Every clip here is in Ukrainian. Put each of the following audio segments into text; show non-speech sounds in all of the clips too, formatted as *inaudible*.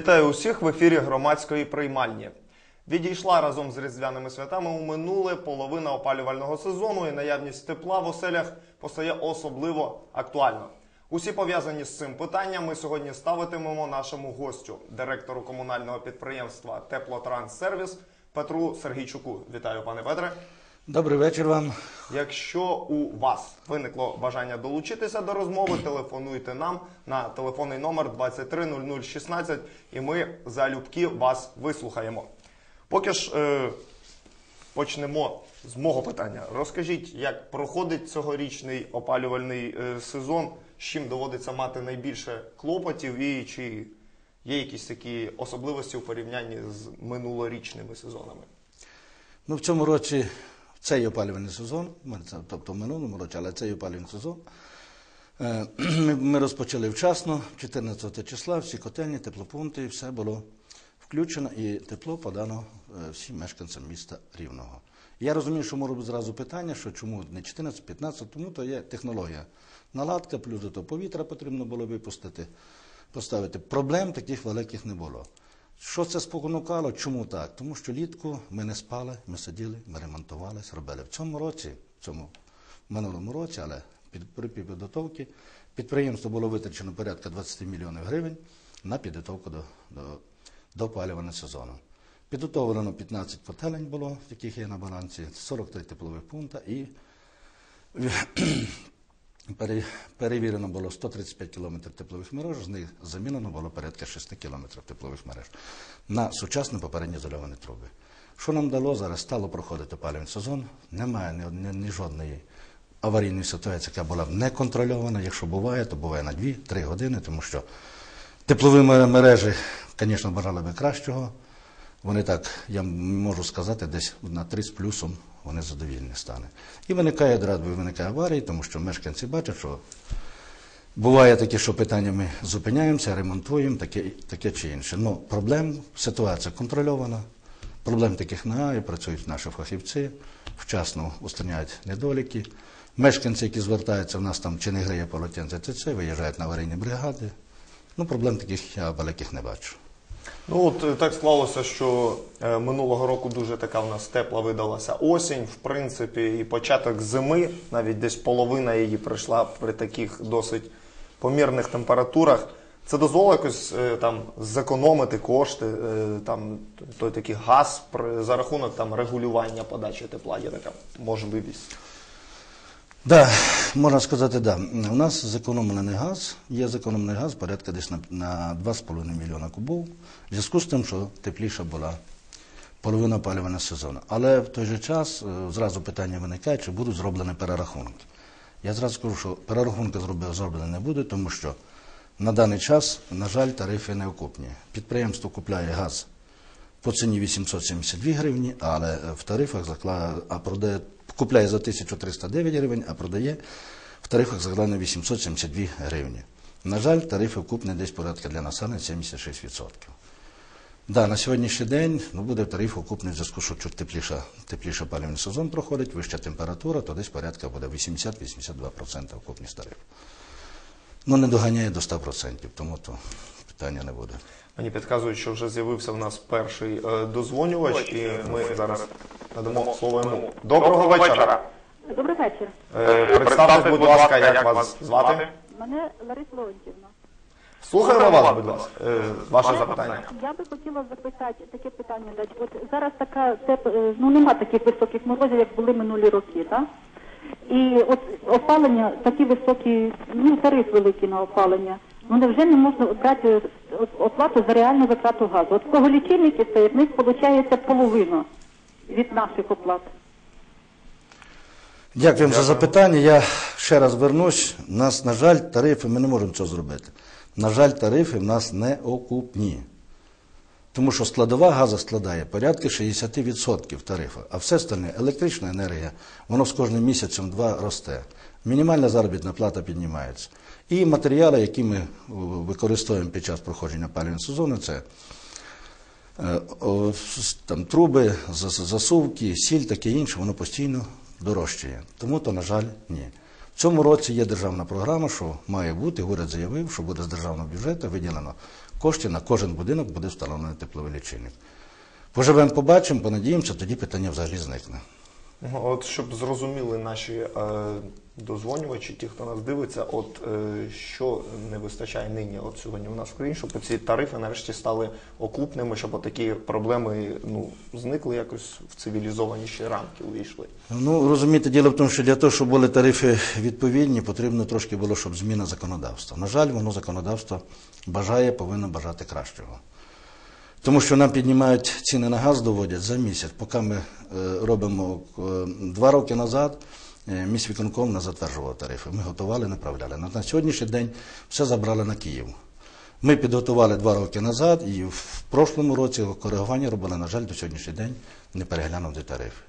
Вітаю усіх в ефірі громадської приймальні. Відійшла разом з різдвяними святами у минуле половина опалювального сезону, і наявність тепла в оселях постає особливо актуально. Усі пов'язані з цим питанням ми сьогодні ставитимемо нашому гостю, директору комунального підприємства Теплотранссервіс Петру Сергійчуку. Вітаю, пане Петре. Добрий вечір вам. Якщо у вас виникло бажання долучитися до розмови, телефонуйте нам на телефонний номер 230016 і ми залюбки вас вислухаємо. Поки ж е, почнемо з мого питання. Розкажіть, як проходить цьогорічний опалювальний е, сезон, з чим доводиться мати найбільше клопотів і чи є якісь такі особливості у порівнянні з минулорічними сезонами? Ну, в цьому році цей опалювальний сезон, тобто в минулому році, але цей опалювальний сезон. е, *clears throat* Ми, розпочали вчасно, 14 числа, всі котельні, теплопункти, все було включено і тепло подано е, всім мешканцям міста Рівного. Я розумію, що може бути зразу питання, що чому не 14-15, тому то є технологія. Наладка, плюс до того повітря потрібно було випустити, поставити. Проблем таких великих не було. Що це спонукало? Чому так? Тому що літку ми не спали, ми сиділи, ми ремонтувалися, робили. В цьому році, в цьому минулому році, але під при підготовці підприємство було витрачено порядка 20 мільйонів гривень на підготовку до, до, до опалювального сезону. Підготовлено 15 котелень було, яких є на балансі, 43 теплових пункти і Перевірено було 135 кілометрів теплових мереж, з них замінено було порядка 6 кілометрів теплових мереж на сучасні попередні ізольовані труби. Що нам дало зараз? Стало проходити опалювальний сезон. Немає ні, ні, ні жодної аварійної ситуації, яка була б не контрольована. Якщо буває, то буває на 2-3 години, тому що теплові мережі, звісно, бажали би кращого. Вони так, я можу сказати, десь на 3 з плюсом вони задовільні стане. І виникає одразу виникає аварії, тому що мешканці бачать, що буває таке, що питання ми зупиняємося, ремонтуємо, таке, таке чи інше. Ну, проблем, ситуація контрольована, проблем таких немає, працюють наші фахівці, вчасно устраняють недоліки. Мешканці, які звертаються, в нас там чи не гриє полотенце, ТЦ, виїжджають на аварійні бригади. Ну, проблем таких я великих не бачу. Ну от е, так склалося, що е, минулого року дуже така в нас тепла видалася осінь, в принципі, і початок зими, навіть десь половина її прийшла при таких досить помірних температурах. Це дозволило якось е, там зекономити кошти, там той такий газ за рахунок там регулювання подачі тепла. Є така можливість. Да, можна сказати, да. У нас зекономлений газ, є зекономлений газ порядка десь на, на 2,5 мільйона кубов, в зв'язку з тим, що тепліша була половина опалювального сезону. Але в той же час е, зразу питання виникає, чи будуть зроблені перерахунки. Я зразу скажу, що перерахунки зроблені не буде, тому що на даний час, на жаль, тарифи не окупні. Підприємство купляє газ по ціні 872 гривні, але в тарифах закла... а продає... купляє за 1309 гривень, а продає в тарифах закладено 872 гривні. На жаль, тарифи вкупні десь порядка для населення 76%. Да, на сьогоднішній день ну, буде тариф окупний в зв'язку, що чуть тепліша, тепліше опалювальний сезон проходить, вища температура, то десь порядка буде 80-82% окупність тарифу. Ну, не доганяє до 100%, тому то питання не буде. Мені підказують, що вже з'явився в нас перший е, дозвонювач, і ми зараз надамо слово йому. Доброго вечора. Добрий вечір. Е, Представте, будь ласка, як вас звати? Мене Лариса Леонтівна. Слухаємо вас, будь лааска. Е, Ваше запитання. Я би хотіла запитати таке питання дати. От зараз така теп... е, ну нема таких високих морозів, як були минулі роки, так? І от опалення, такі високі, ну тариф великий на опалення. Ну невже не можна брати оплату за реальну витрату газу? От кого лічильники стоять, в них виходить половина від наших оплат. Дякуємо за запитання. Я ще раз вернусь. У нас, на жаль, тарифи, ми не можемо цього зробити. На жаль, тарифи в нас не окупні. Тому що складова газу складає порядка 60% тарифу, а все остальне електрична енергія, воно з кожним місяцем два росте. Мінімальна заробітна плата піднімається. І матеріали, які ми використовуємо під час проходження опалювального сезону, це е, там, труби, засувки, сіль, таке інше, воно постійно дорожчає. Тому то, на жаль, ні. В цьому році є державна програма, що має бути, уряд заявив, що буде з державного бюджету виділено кошти на кожен будинок буде встановлений тепловий лічильник. Поживемо, побачимо, понадіємося, тоді питання взагалі зникне. От щоб зрозуміли наші е, дозвонювачі, ті, хто нас дивиться, от е, що не вистачає нині, от сьогодні у нас в країні, щоб ці тарифи нарешті стали окупними, щоб такі проблеми ну зникли якось в цивілізованіші рамки увійшли. Ну, розумієте, діло в тому, що для того, щоб були тарифи відповідні, потрібно трошки було, щоб зміна законодавства. На жаль, воно законодавство бажає, повинно бажати кращого. Тому що нам піднімають ціни на газ, доводять за місяць. Поки ми е, робимо е, два роки назад, міськвиконком не затверджував тарифи. Ми готували, направляли. На, сьогоднішній день все забрали на Київ. Ми підготували два роки назад, і в прошлому році коригування робили, на жаль, до сьогоднішній день не переглянути тарифи.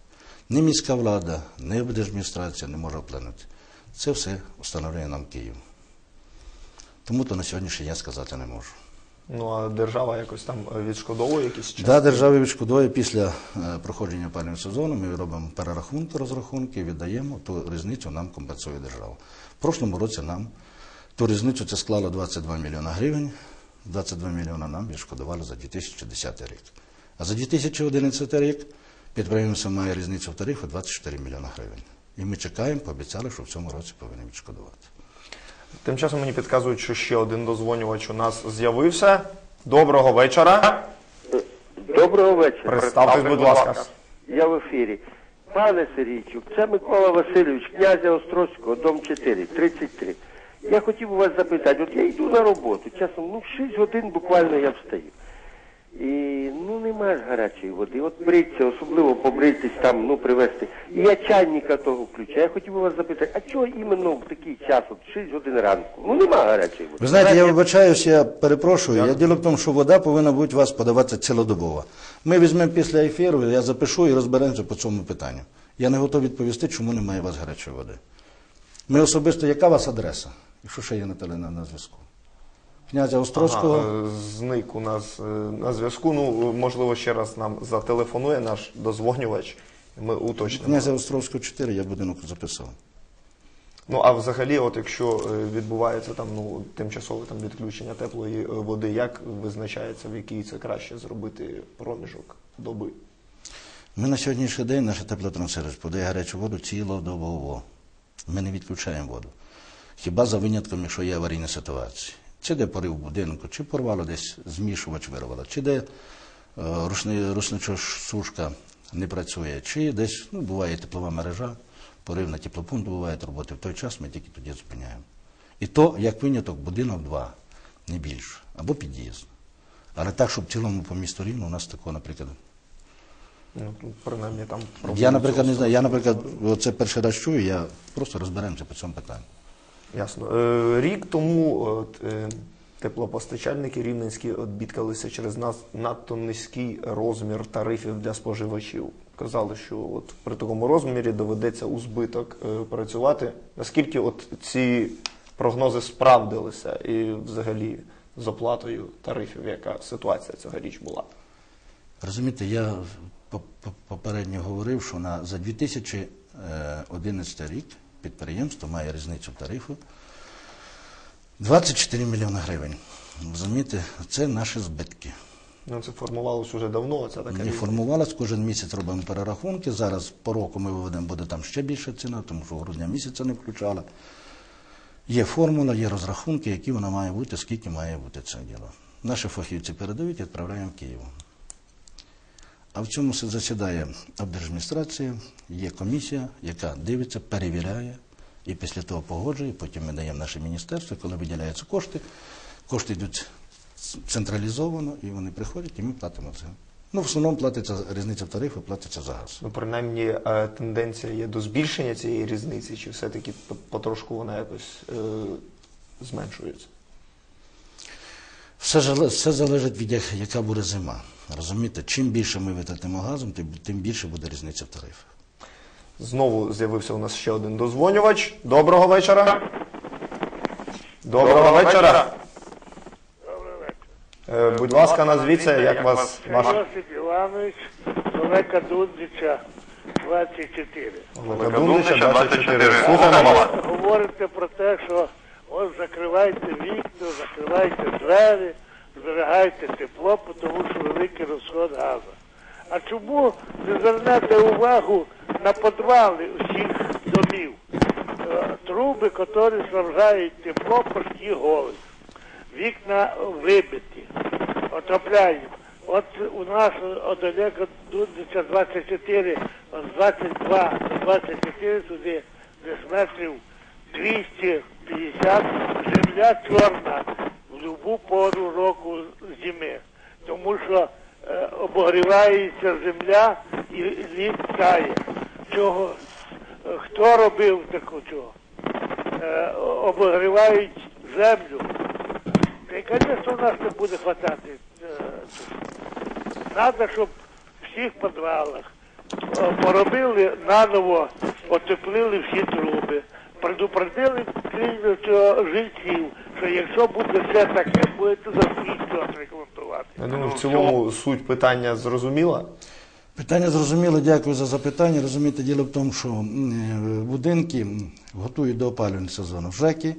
Ні міська влада, ні адміністрація не може вплинути. Це все встановлює нам Київ. Тому то на сьогоднішній я сказати не можу. Ну а держава якось там е, відшкодовує якісь частини? Да, державі відшкодує після е, проходження опалювального сезону. Ми робимо перерахунки, розрахунки, віддаємо, ту різницю нам компенсує держава. В прошлому році нам ту різницю це склало 22 мільйона гривень. 22 мільйона нам відшкодували за 2010 рік. А за 2011 рік підприємство має різницю в тарифі 24 мільйона гривень. І ми чекаємо, пообіцяли, що в цьому році повинні відшкодувати. Тим часом мені підказують, що ще один дозвонювач у нас з'явився. Доброго вечора. Доброго вечора. Представтесь, будь ласка. Я в ефірі. Пане Сергійчук, це Микола Васильович, князя Острозького, дом 4, 33. Я хотів у вас запитати, от я йду на роботу, часом, ну, в 6 годин буквально я встаю. І ну нема ж гарячої води. От бриться, особливо побритись там, ну привезти. І я чайника того включаю. Я хотів у вас запитати, а чого іменно в такий час, от 6 годин ранку? Ну нема гарячої води. Ви знаєте, я вибачаюсь, я перепрошую. Я діло в тому, що вода повинна бути у вас подаватися цілодобово. Ми візьмемо після ефіру, я запишу і розберемося по цьому питанню. Я не готовий відповісти, чому немає у вас гарячої води. Ми особисто, яка у вас адреса? Якщо ще є на теле на, на зв'язку? Князя Острозького. Ага, е, зник у нас е, на зв'язку. Ну, можливо, ще раз нам зателефонує наш дозвонювач. Ми уточнимо. Князя Острозького 4 я будинок записав. Ну а взагалі, от якщо е, відбувається там ну тимчасове там відключення теплої води, як визначається, в який це краще зробити проміжок доби? Ми на сьогоднішній день, наша теплотрансервіс подає гарячу воду цілодобово. Ми не відключаємо воду. Хіба за винятком, якщо є аварійна ситуація. Чи де порив будинку, чи порвало десь змішувач вирвало, чи де е, рушни, рушничосушка не працює, чи десь ну, буває теплова мережа, порив на теплопункт буває роботи. В той час ми тільки тоді зупиняємо. І то, як виняток, будинок два, не більше, або під'їзд. Але так, щоб в цілому по місту рівно, у нас такого, наприклад, Ну принаймні там я, наприклад, не знаю. Я, наприклад, це перший раз чую, я просто розберемося по цьому питанню. Ясно. Е, Рік тому от, е, теплопостачальники рівненські от, через нас надто низький розмір тарифів для споживачів. Казали, що от при такому розмірі доведеться у збиток е, працювати. Наскільки от ці прогнози справдилися і взагалі з оплатою тарифів, яка ситуація цьогоріч була? Розумієте, я по- по- попередньо говорив, що на, за 2011 рік підприємство має різницю тарифу 24 мільйони гривень. Розумієте, це наші збитки. Ну це формувалось уже давно. Це така Не формувалось, кожен місяць робимо перерахунки. Зараз по року ми виведемо, буде там ще більша ціна, тому що грудня місяця не включала. Є формула, є розрахунки, які вона має бути, скільки має бути це діло. Наші фахівці передають і відправляємо в Київ. А в цьому засідає обдержадміністрація, є комісія, яка дивиться, перевіряє і після того погоджує. Потім ми даємо наше міністерство, коли виділяються кошти. Кошти йдуть централізовано, і вони приходять, і ми платимо це. Ну, в основному платиться різниця в тарифі, платиться за газ. Ну, принаймні, е, тенденція є до збільшення цієї різниці, чи все-таки потрошку вона якось е, зменшується? Все, все залежить від яка буде зима. Розумієте, чим більше ми витратимо газом, тим, більше буде різниця в тарифах. Знову з'явився у нас ще один дозвонювач. Доброго вечора. Доброго вечора. Е, Будь ласка, назвіться, як вас ваш. Йосип Іванович, Олега Дудзича, 24. Великодумнича 24. Слухаємо вас. Говорите про те, що от закривайте вікна, закривайте двері, зберігайте тепло, тому що великий розход газу. А чому не звернете увагу на підвали усіх домів? Е, Труби, які снабжають тепло, почти голі. Вікна вибиті, отопляємо. От у нас Олега Дудича 24, от 22 до 24 туди десь метрів 250, земля чорна любу пору року зими. Тому що е, обогрівається земля і лід тає. Чого? Е, Хто робив таку чого? Е, обогрівають землю. Та й, звісно, у нас не буде хватати. Треба, щоб в всіх підвалах е, поробили наново, отеплили всі труби, предупредили жильців, що якщо буде все таке, будете за свій счет ремонтувати. Я думаю, в цілому суть питання зрозуміла. Питання зрозуміло, дякую за запитання. Розумієте, діло в тому, що е, будинки готують до опалювального сезону в ЖЕКі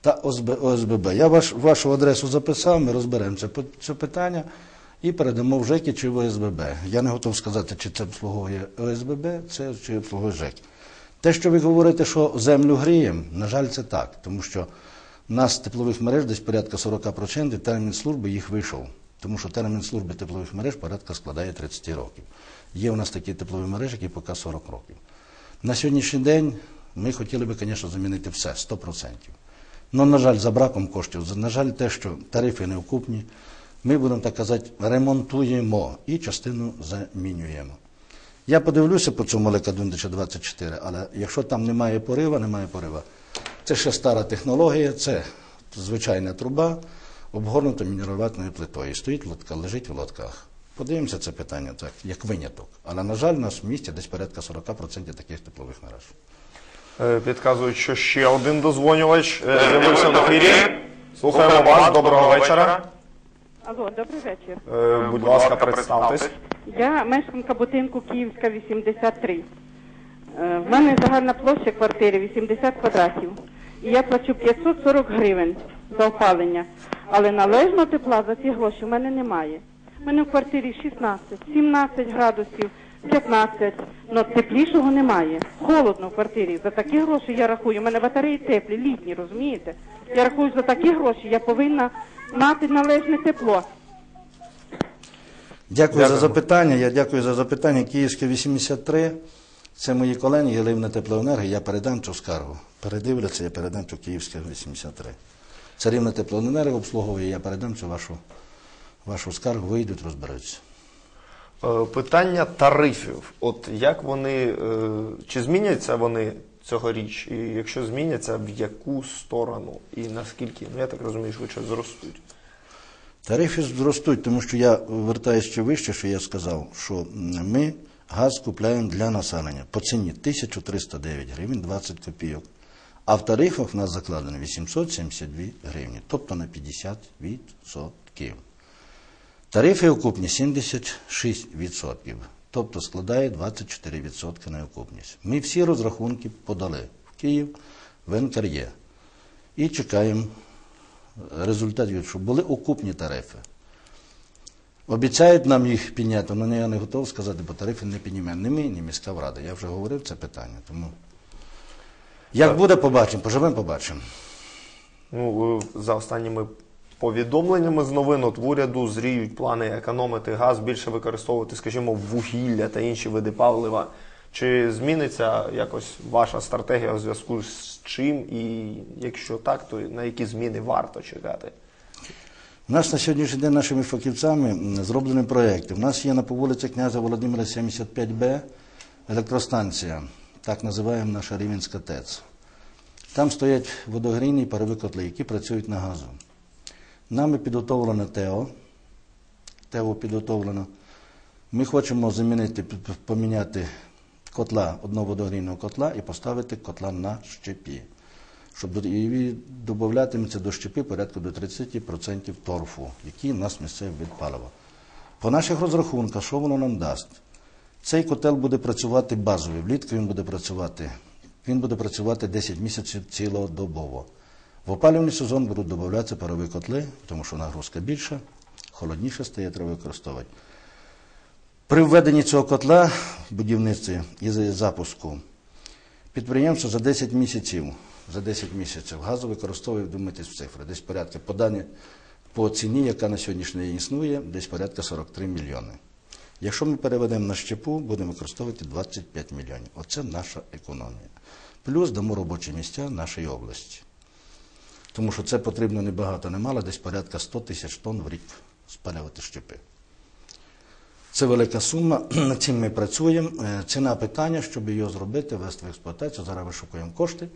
та ОСБ, ОСББ. Я ваш, вашу адресу записав, ми розберемо це, це питання і передамо в ЖЕКі чи в ОСББ. Я не готов сказати, чи це обслуговує ОСББ, це чи обслуговує ЖЕК. Те, що ви говорите, що землю гріємо, на жаль, це так, тому що нас теплових мереж десь порядка 40%, термін служби їх вийшов. Тому що термін служби теплових мереж порядка складає 30 років. Є у нас такі теплові мережі, які поки 40 років. На сьогоднішній день ми хотіли би, звісно, замінити все 100%. Ну, на жаль, за браком коштів, на жаль, те, що тарифи не вкупні, ми будемо так казати, ремонтуємо і частину замінюємо. Я подивлюся по цьому Лека Дундича 24, але якщо там немає порива, немає порива. Це ще стара технологія, це звичайна труба, обгорнута мінералватною плитою. Стоїть лодка, лежить в лодках. Подивимося це питання так, як виняток. Але, на жаль, у нас в місті десь порядка 40% таких теплових мереж. Е, Підказують, що ще один дозвонювач е, з'явився в ефірі. Слухаємо вас. Доброго вечора. Алло, добрий вечір. Е, Будь ласка, представтесь. Я мешканка будинку Київська 83. Е, В мене загальна площа квартири 80 квадратів. І я плачу 540 гривень за опалення. Але належного тепла за ці гроші в мене немає. У мене в квартирі 16, 17 градусів, 15, але теплішого немає. Холодно в квартирі. За такі гроші я рахую. У мене батареї теплі, літні, розумієте? Я рахую, за такі гроші я повинна мати належне тепло. Дякую за запитання. Я дякую за запитання. Київське 83. Це мої колеги Єливна Теплоенерго. Я передам цю скаргу. Передивляться, я передам цю Київське 83. Це рівне теплоенерго обслуговує, я передам цю вашу, вашу скаргу, вийдуть, розберуться. Е, Питання тарифів. От як вони, е, чи зміняться вони цьогоріч? І якщо зміняться, в яку сторону? І наскільки? Ну, я так розумію, швидше зростуть. Тарифи зростуть, тому що я вертаюся ще вище, що я сказав, що ми газ купляємо для населення по ціні 1309 гривень 20 копійок. А в тарифах в нас закладено 872 гривні, тобто на 50%. Тарифи окупні 76%, тобто складає 24% на окупність. Ми всі розрахунки подали в Київ, в НКРЄ і чекаємо результатів, щоб були окупні тарифи. Обіцяють нам їх підняти, але я не готовий сказати, бо тарифи не піднімемо. Ні ми, ні міська рада. Я вже говорив це питання. Тому як буде, побачимо, поживемо, побачимо. Ну, за останніми повідомленнями з новин от в уряду зріють плани економити газ, більше використовувати, скажімо, вугілля та інші види палива. Чи зміниться якось ваша стратегія у зв'язку з чим? І якщо так, то на які зміни варто чекати? У нас на сьогоднішній день нашими фахівцями зроблені проєкти. У нас є на по вулиці князя Володимира 75Б електростанція, так називаємо наша Рівенська ТЕЦ. Там стоять водогрійні і парові котли, які працюють на газу. Нами підготовлено ТЕО. ТЕО підготовлено. Ми хочемо замінити, поміняти котла, одного водогрійного котла і поставити котла на щепі. Щоб до- додатиметься до щепи порядку до 30% торфу, який у нас місцевий від палива. По наших розрахунках, що воно нам дасть? Цей котел буде працювати базовий. Влітку він буде працювати. Він буде працювати 10 місяців цілодобово. В опалювальний сезон будуть додаватися парові котли, тому що нагрузка більша, холодніше стає, треба використовувати. При введенні цього котла в будівництві і запуску підприємство за 10 місяців, за 10 місяців газу використовує, вдумайтесь в цифри, десь порядка по по ціні, яка на сьогоднішній день існує, десь порядка 43 мільйони. Якщо ми переведемо на щепу, будемо використовувати 25 мільйонів. Оце наша економія. Плюс дамо робочі місця нашій області. Тому що це потрібно не багато, не мало, десь порядка 100 тисяч тонн в рік спалювати щепи. Це велика сума, *clears throat* над цим ми працюємо. Е, Ціна питання, щоб його зробити, ввести в експлуатацію, зараз вишукуємо кошти,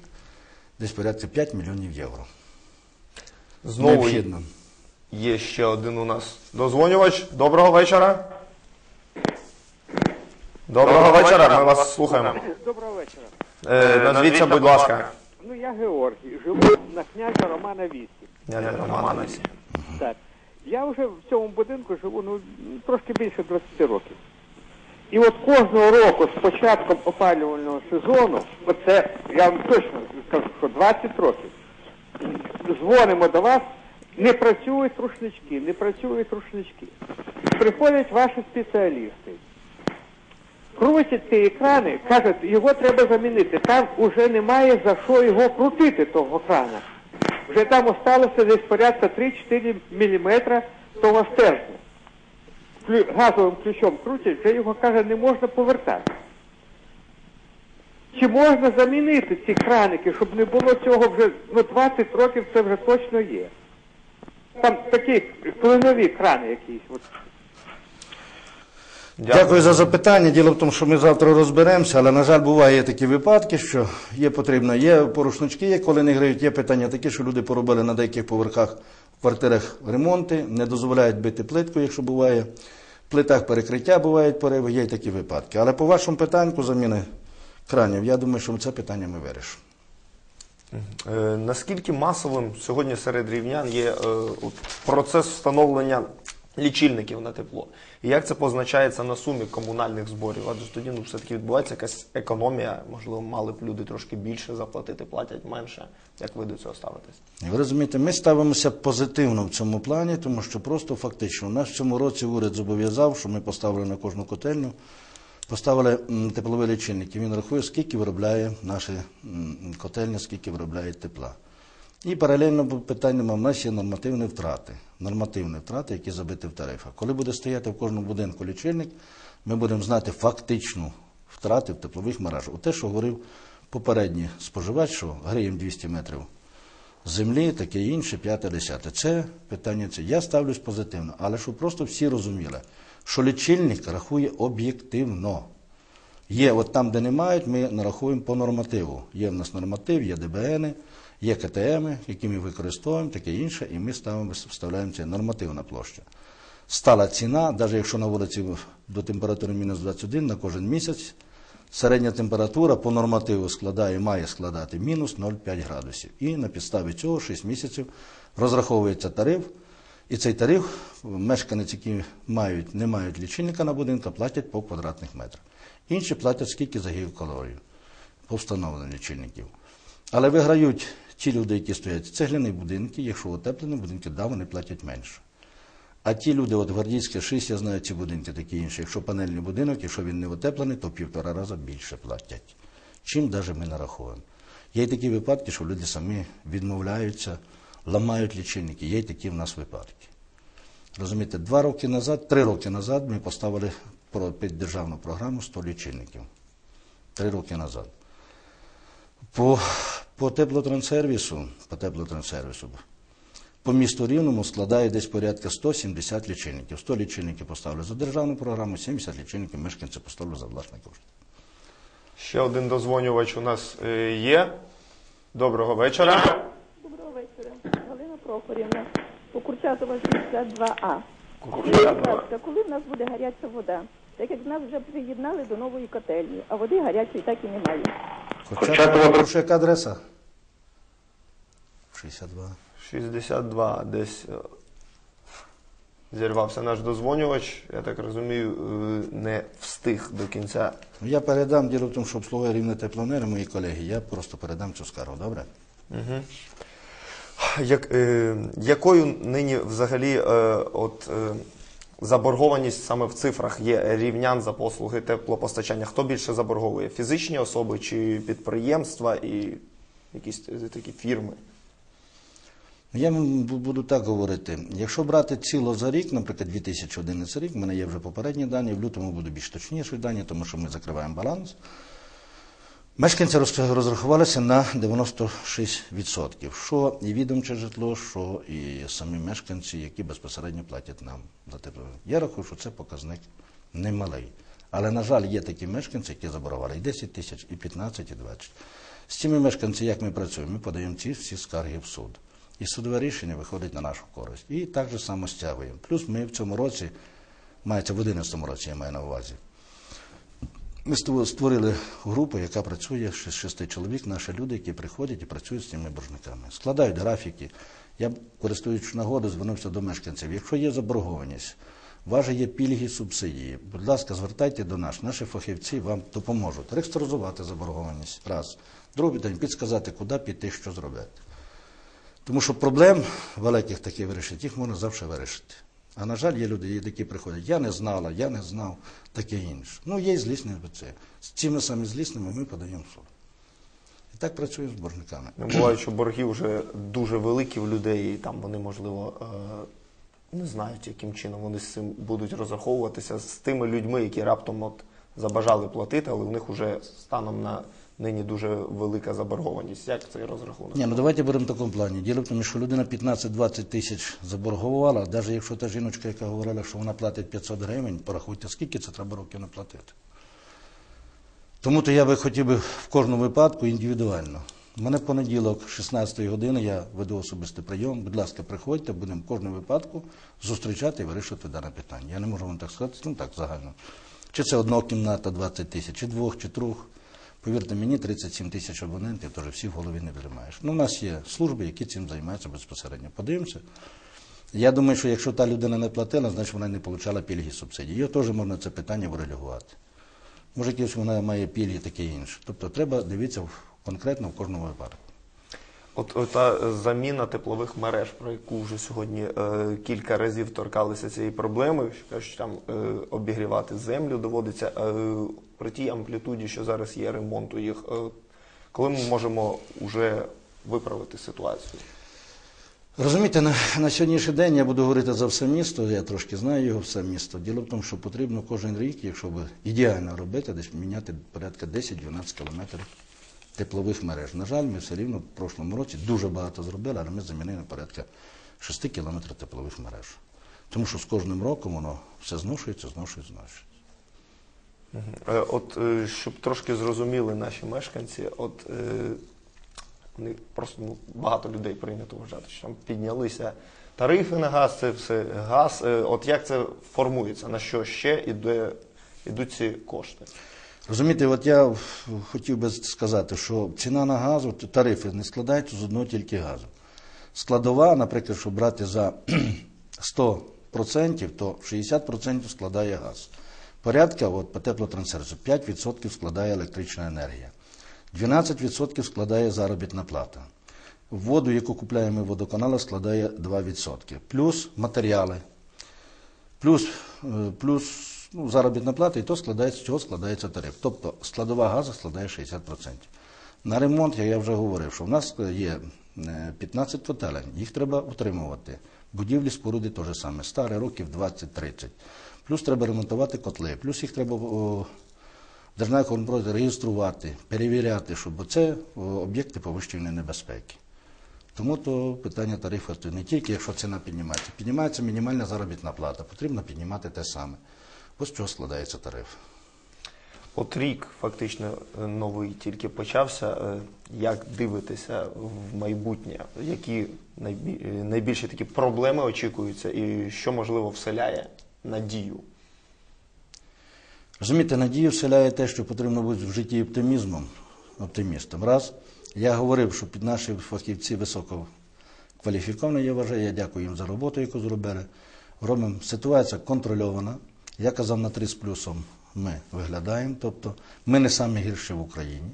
десь порядка 5 мільйонів євро. Знову Необхідно. є ще один у нас дозвонювач. Доброго вечора. Доброго вечора, ми вас слухаємо. Доброго вечора. Е, назвіться, будь ласка. Ну я Георгій, живу на князя Романа 8. Я не Романович. Так. Я вже в цьому будинку живу ну, трошки більше 20 років. І от кожного року з початком опалювального сезону, оце я вам точно скажу, що 20 років, дзвонимо до вас, не працюють рушнички, не працюють рушнички. Приходять ваші спеціалісти, крутять ці екрани, кажуть, його треба замінити. Там уже немає за що його крутити, того крана. Вже там осталося десь порядка 3-4 мм того стержня. Газовим ключом крутять, вже його каже, не можна повертати. Чи можна замінити ці краники, щоб не було цього вже ну, 20 років це вже точно є. Там такі клинові крани якісь. От. Дякую за запитання. Діло в тому, що ми завтра розберемося, але, на жаль, буває такі випадки, що є потрібно, є порушнички, коли не грають, є питання такі, що люди поробили на деяких поверхах в квартирах ремонти, не дозволяють бити плитку, якщо буває. Плитах перекриття бувають пориви, є й такі випадки. Але по вашому питанню заміни кранів, я думаю, що це питання ми вирішимо. Е, наскільки масовим сьогодні серед рівнян є е, процес встановлення лічильників на тепло? І як це позначається на сумі комунальних зборів? Адже тоді ну, все-таки відбувається якась економія, можливо, мали б люди трошки більше заплатити, платять менше. Як ви до цього ставитесь? Ви розумієте, ми ставимося позитивно в цьому плані, тому що просто фактично нас в цьому році уряд зобов'язав, що ми поставили на кожну котельню, поставили тепловий лічильник, він рахує, скільки виробляє наші котельні, скільки виробляє тепла. І паралельно бу- питання, у нас є нормативні втрати, нормативні втрати, які забиті в тарифах. Коли буде стояти в кожному будинку лічильник, ми будемо знати фактичну втрати в теплових мережах. У те, що говорив попередній споживач, що гриєм 200 метрів землі, таке інше, п'яте, десяте. Це питання це. Я ставлюсь позитивно, але щоб просто всі розуміли, що лічильник рахує об'єктивно. Є, от там, де не мають, ми нарахуємо по нормативу. Є в нас норматив, є ДБН, є КТМ, які ми використовуємо, таке інше, і ми ставимо, вставляємо це нормативна площа. Стала ціна, навіть якщо на вулиці до температури мінус 21 на кожен місяць, середня температура по нормативу складає, має складати мінус 0,5 градусів. І на підставі цього 6 місяців розраховується тариф, і цей тариф мешканець, які мають, не мають лічильника на будинку, платять по квадратних метрах. Інші платять скільки за гігакалорію по встановленню лічильників. Але виграють ті люди, які стоять в цегляні будинки, якщо утеплені будинки, да, вони платять менше. А ті люди, от Гвардійське 6, я знаю ці будинки такі інші. Якщо панельний будинок, якщо він не утеплений, то півтора рази більше платять. Чим навіть ми нараховуємо. Є й такі випадки, що люди самі відмовляються, ламають лічильники. Є й такі в нас випадки. Розумієте, два роки назад, три роки назад ми поставили під державну програму 100 лічильників. Три роки назад. По, по теплотранссервісу, по теплотранссервісу, по місту Рівному складає десь порядка 170 лічильників. 100 лічильників поставили за державну програму, 70 лічильників мешканці поставили за власний кошт. Ще один дозвонювач у нас е, є. Доброго вечора. Доброго вечора. Галина Прохорівна, по Курчатова 62А. Скажіть, будь ласка, коли в нас буде гаряча вода? Так як нас вже приєднали до нової котельні, а води гарячої так і немає. Хоча, прошу, яка адреса? 62. 62 десь. е, Зірвався наш дозвонювач, я так розумію, е, не встиг до кінця. Я передам діло в тому, що обслуговує рівне теплонери, мої колеги. Я просто передам цю скаргу, добре? Як, е, якою нині взагалі е, от, е, заборгованість саме в цифрах є рівнян за послуги теплопостачання? Хто більше заборговує? Фізичні особи чи підприємства і якісь такі фірми? Я буду так говорити. Якщо брати ціло за рік, наприклад, 2011 рік, в мене є вже попередні дані, в лютому буду більш точніші дані, тому що ми закриваємо баланс. Мешканці розрахувалися на 96%, що і відомче житло, що і самі мешканці, які безпосередньо платять нам за тепло. Я рахую, що це показник немалий. Але, на жаль, є такі мешканці, які заборгували і 10 тисяч, і 15, і 20. З цими мешканцями, як ми працюємо, ми подаємо ці всі скарги в суд. І судове рішення виходить на нашу користь. І так же само стягуємо. Плюс ми в цьому році, мається в 2011 році, я маю на увазі, ми створили групу, яка працює з шести чоловік, наші люди, які приходять і працюють з цими боржниками. Складають графіки. Я, користуючись нагодою, звернувся до мешканців. Якщо є заборгованість, же є пільги, субсидії. Будь ласка, звертайте до нас. Наші фахівці вам допоможуть реструктуризувати заборгованість. Раз. Другий день підсказати, куди піти, що зробити. Тому що проблем великих таких вирішити, їх можна завжди вирішити. А на жаль, є люди, які приходять, я не знала, я не знав, таке інше. Ну, є злісні це. З цими самими злісними ми подаємо суд. І так працюємо з боржниками. Ну, бувають, що борги вже дуже великі в людей, і там вони, можливо, е, не знають, яким чином вони з цим будуть розраховуватися з тими людьми, які раптом от забажали платити, але в них вже станом на нині дуже велика заборгованість. Як цей розрахунок? Ні, ну давайте беремо в такому плані. Діло в тому, що людина 15-20 тисяч заборгувала, навіть якщо та жіночка, яка говорила, що вона платить 500 гривень, порахуйте, скільки це треба років наплатити. Тому то я би хотів би в кожному випадку індивідуально. У мене понеділок, 16 години, я веду особистий прийом. Будь ласка, приходьте, будемо в кожному випадку зустрічати і вирішувати дане питання. Я не можу вам так сказати, ну так загально. Чи це одна кімната 20 тисяч, чи двох, чи трьох. Повірте мені, 37 тисяч абонентів, теж всі в голові не тримаєш. Ну, у нас є служби, які цим займаються безпосередньо. Подивимося. Я думаю, що якщо та людина не платила, значить вона не отримала пільги субсидії. Його теж можна це питання врегулювати. Може, якісь вона має пільги, таке інше. Тобто треба дивитися конкретно в кожному випадку. От, та заміна теплових мереж, про яку вже сьогодні е, кілька разів торкалися цієї проблеми, що кажуть, там е, обігрівати землю доводиться е, при тій амплітуді, що зараз є ремонту їх. Е, коли ми можемо вже виправити ситуацію? Розумієте, на, на сьогоднішній день я буду говорити за все місто, я трошки знаю його все місто. Діло в тому, що потрібно кожен рік, якщо би ідеально робити, десь міняти порядка 10-12 кілометрів теплових мереж. На жаль, ми все рівно в прошлому році дуже багато зробили, але ми замінили порядка 6 кілометрів теплових мереж. Тому що з кожним роком воно все зношується, зношується, зношується. Е, От е, щоб трошки зрозуміли наші мешканці, от е, вони просто ну, багато людей прийнято вважати, що там піднялися тарифи на газ, це все газ. От як це формується? На що ще іде, ідуть ці кошти? Розумієте, от я хотів би сказати, що ціна на газу, тарифи не складаються з одного тільки газу. Складова, наприклад, якщо брати за *clears throat* 100%, то 60% складає газ. Порядка от, по теплотрансферу 5% складає електрична енергія, 12% складає заробітна плата. Воду, яку купляємо в водоканалах, складає 2%. Плюс матеріали, плюс, е, плюс ну, заробітна плата, і то складається, чого складається тариф. Тобто складова газу складає 60%. На ремонт, як я вже говорив, що в нас є е, 15 котелень, їх треба утримувати. Будівлі споруди теж саме, старі років 20-30. Плюс треба ремонтувати котли, плюс їх треба Державна охоронпроти реєструвати, перевіряти, щоб це об'єкти повищеної небезпеки. Тому то питання тарифу не тільки якщо ціна піднімається. Піднімається мінімальна заробітна плата, потрібно піднімати те саме. Ось з чого складається тариф. От рік фактично е, новий тільки почався. Е, Як дивитися в майбутнє? Які е, найбільші такі проблеми очікуються, і що можливо вселяє надію? Розумієте, надію вселяє те, що потрібно бути в житті оптимізмом, оптимістом. Раз, я говорив, що під наші фахівці висококваліфіковані, я вважаю, я дякую їм за роботу, яку зробили. робимо. Ситуація контрольована. Я казав на 3 з плюсом ми виглядаємо, тобто ми не самі гірші в Україні.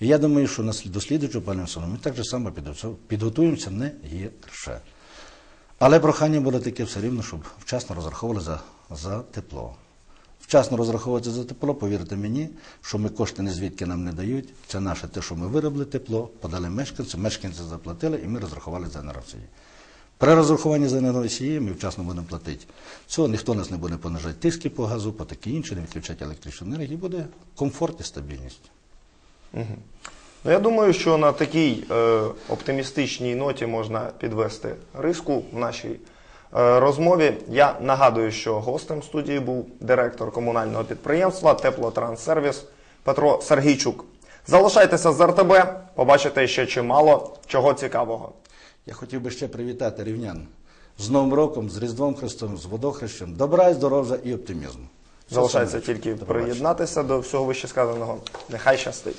І я думаю, що на слід- до слідуючого ми так же само підготуємося не гірше. Але прохання буде таке все рівно, щоб вчасно розраховували за, за тепло. Вчасно розраховувати за тепло, повірте мені, що ми кошти не звідки нам не дають. Це наше те, що ми виробили тепло, подали мешканцям, мешканці заплатили і ми розрахували за енергосії. При розрахуванні за енергосії ми вчасно будемо платити. Цього ніхто нас не буде понижати тиски по газу, по таке інше, не відключати електричну енергію. Буде комфорт і стабільність. Ну, я думаю, що на такій е, оптимістичній ноті можна підвести риску в нашій е, розмові. Я нагадую, що гостем студії був директор комунального підприємства Теплотранссервіс Петро Сергійчук. Залишайтеся з РТБ, побачите ще чимало чого цікавого. Я хотів би ще привітати рівнян з Новим роком, з Різдвом Христом, з водохрещем. Добра здоров'я і оптимізму. Залишається тільки приєднатися до всього вищесказаного. Нехай щастить.